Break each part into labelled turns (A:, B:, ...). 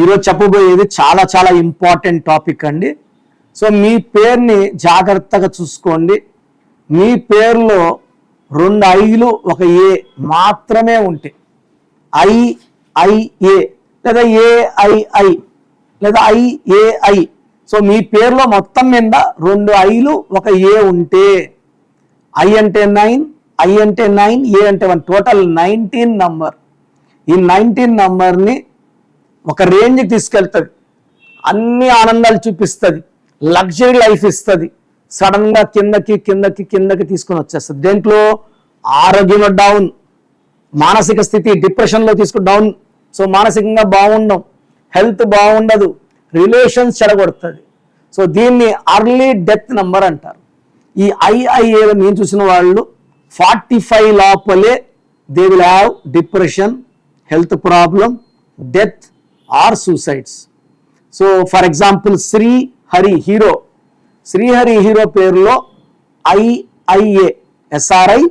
A: ఈరోజు చెప్పబోయేది చాలా చాలా ఇంపార్టెంట్ టాపిక్ అండి. సో మీ పేరుని జాగ్రత్తగా చూసుకోండి. మీ పేరులో రెండు ఐలు ఒక ఏ మాత్రమే ఉంటే ఐఐఏ లేదా ఏఐఐ లేదా ఐఏఐ సో మీ పేరులో మొత్తం మీద రెండు ఐలు ఒక ఏ ఉంటే ఐ అంటే నైన్ ఐ అంటే నైన్ ఏ అంటే వన్ టోటల్ నైన్టీన్ నంబర్. ఈ నైన్టీన్ నంబర్ని ఒక రేంజ్కి తీసుకెళ్తుంది. అన్ని ఆనందాలు చూపిస్తుంది. లగ్జరీ లైఫ్ ఇస్తుంది. సడన్గా కిందకి కిందకి కిందకి తీసుకొని వచ్చేస్తుంది. దేంట్లో? ఆరోగ్యం డౌన్ మానసిక స్థితి డిప్రెషన్లో తీసుకు డౌన్ సో మానసికంగా బాగుండం. హెల్త్ బాగుండదు. రిలేషన్స్ చెడగొడుతుంది. సో దీన్ని అర్లీ డెత్ నెంబర్ అంటారు. ఈ ఐఐఏలో నేను చూసిన వాళ్ళు ఫార్టీ ఫైవ్ లోపలే they will have depression health problem death or suicides. So for example Sri Hari. Hero Srihari hero పేరులో ఐఐఏ ఎస్ఆర్ఐ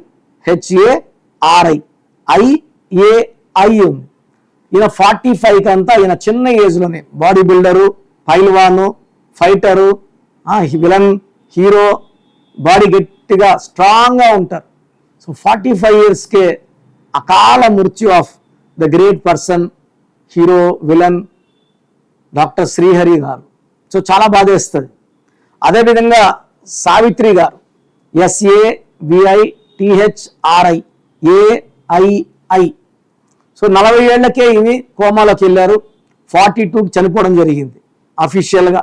A: హెచ్ఏఆర్ఐ ఐఏఐ ఉంది. ఈయన ఫార్టీ ఫైవ్కి అంతా ఈయన చిన్న ఏజ్లోనే. బాడీ బిల్డరు పైల్వాను ఫైటరు విలన్ హీరో. బాడీ గట్టిగా స్ట్రాంగ్గా ఉంటారు. సో ఫార్టీ ఫైవ్ ఇయర్స్కే అకాల మృత్యు of the great person hero villain doctor Srihari గారు. సో చాలా బాధేస్తుంది అదేవిధంగా సావిత్రి గారు. SA VI THRI AII so నలభై ఏళ్ళకే ఇవి కోమాలోకి వెళ్ళారు. ఫార్టీ టూకి చనిపోవడం జరిగింది అఫీషియల్గా.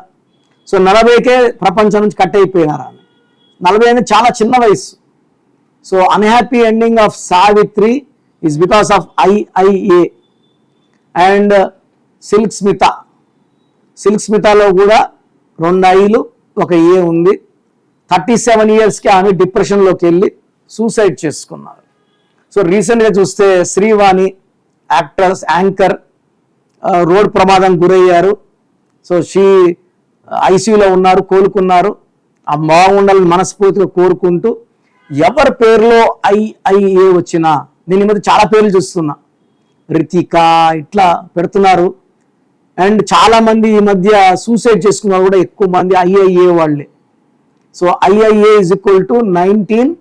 A: సో నలభైకే ప్రపంచం నుంచి కట్ అయిపోయినారు ఆమె. నలభై అనేది చాలా చిన్న వయసు so unhappy ending of Savitri is because of IIA and Silk Smitha. Silk స్మితాలో కూడా రెండు ఐలు ఒక ఏ ఉంది. థర్టీ సెవెన్ ఇయర్స్కి ఆమె డిప్రెషన్లోకి వెళ్ళి సూసైడ్ చేసుకున్నారు. సో రీసెంట్గా చూస్తే శ్రీవాణి యాక్టర్స్ యాంకర్ రోడ్ ప్రమాదం గురయ్యారు. సో షీ ఐసీయూలో ఉన్నారు కోలుకున్నారు. ఆ బాగుండాలని మనస్ఫూర్తిగా కోరుకుంటూ ఎవరి పేరులో ఐఐఏ వచ్చినా నేను ఈ మధ్య చాలా పేర్లు చూస్తున్నా. రితిక ఇట్లా పెడుతున్నారు. అండ్ చాలామంది ఈ మధ్య సూసైడ్ చేసుకున్నారు కూడా ఎక్కువ మంది ఐఐఏ వాళ్ళే. So IIA is equal to nineteen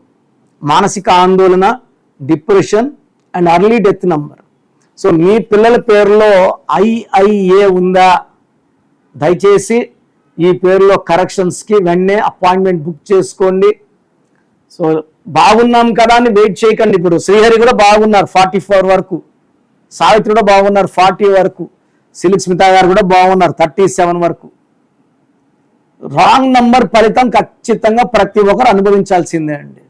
A: మానసిక ఆందోళన depression and early death number so మీ పిల్లల పేరులో ఐఐఏ ఉందా? దయచేసి ఈ పేరులో కరెక్షన్స్కి వెంటనే అపాయింట్మెంట్ బుక్ చేసుకోండి. సో బాగున్నాం కదా అని వెయిట్ చేయకండి ఇప్పుడు. శ్రీహరి కూడా బాగున్నారు ఫార్టీ ఫోర్ వరకు. సావిత్రి కూడా బాగున్నారు ఫార్టీ వరకు. సిలిక్ స్మితా గారు కూడా బాగున్నారు థర్టీ సెవెన్ వరకు. రాంగ్ నంబర్ ఫలితం ఖచ్చితంగా ప్రతి ఒక్కరు అనుభవించాల్సిందే అండి.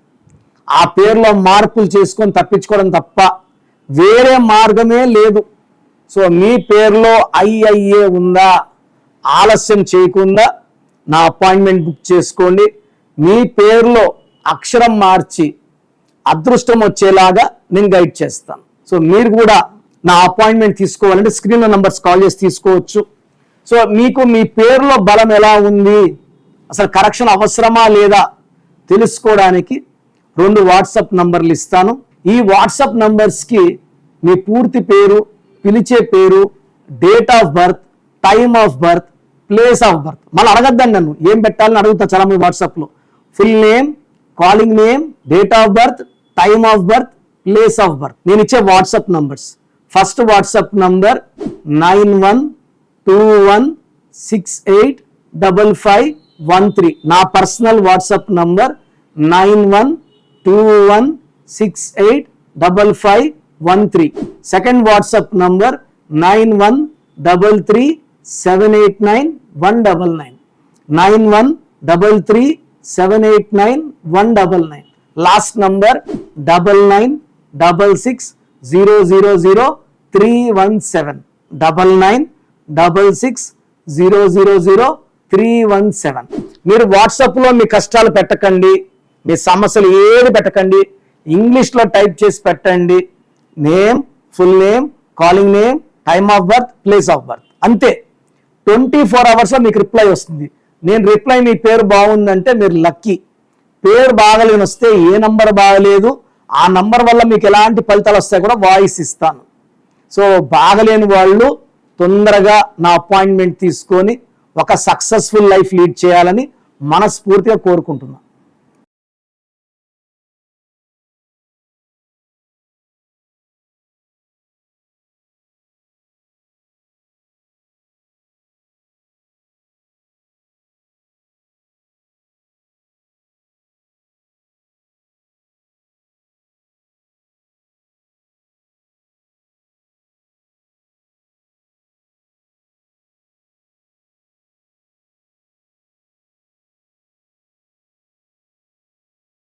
A: ఆ పేరులో మార్పులు చేసుకొని తప్పించుకోవడం తప్ప వేరే మార్గమే లేదు. సో మీ పేరులో ఐఐఏ ఉందా ఆలస్యం చేయకుండా నా అపాయింట్మెంట్ బుక్ చేసుకోండి. మీ పేరులో అక్షరం మార్చి అదృష్టం వచ్చేలాగా నేను గైడ్ చేస్తాను. సో మీరు కూడా నా అపాయింట్మెంట్ తీసుకోవాలంటే స్క్రీన్లో నంబర్స్ కాల్ చేసి తీసుకోవచ్చు. సో మీకు మీ పేరులో బలం ఎలా ఉంది? అసలు కరెక్షన్ అవసరమా లేదా? తెలుసుకోవడానికి రెండు వాట్సాప్ నంబర్లు ఇస్తాను. ఈ వాట్సాప్ నంబర్స్కి మీ పూర్తి పేరు పిలిచే పేరు date of birth time of birth place of birth మళ్ళీ అడగద్దండి నన్ను. ఏం పెట్టాలని అడుగుతా చాలా మీ వాట్సాప్లో full name calling name date of birth time of birth place of birth నేను ఇచ్చే WhatsApp numbers first WhatsApp number nine one two one six eight double five one three నా personal WhatsApp number nine one two one six eight double five one three second WhatsApp number nine one double three seven eight nine one double nine nine one double three seven eight nine one double nine last number double nine double six zero zero zero three one seven. Double nine double six zero zero zero three one seven. మీరు వాట్సాప్లో మీ కష్టాలు పెట్టకండి మీ సమస్యలు ఏది పెట్టకండి ఇంగ్లీష్లో type చేసి పెట్టండి. Name full name calling name time of birth place of birth. అంతే. ట్వంటీ ఫోర్ అవర్స్లో మీకు రిప్లై వస్తుంది. నేను రిప్లై మీ పేరు బాగుందంటే మీరు లక్కీ. పేరు బాగలేని వస్తే ఏ నంబర్ బాగలేదు ఆ నంబర్ వల్ల మీకు ఎలాంటి ఫలితాలు వస్తాయి కూడా వాయిస్ ఇస్తాను. సో బాగలేని వాళ్ళు తొందరగా నా అపాయింట్మెంట్ తీసుకొని ఒక సక్సెస్ఫుల్ లైఫ్ లీడ్ చేయాలని మనస్ఫూర్తిగా కోరుకుంటున్నాను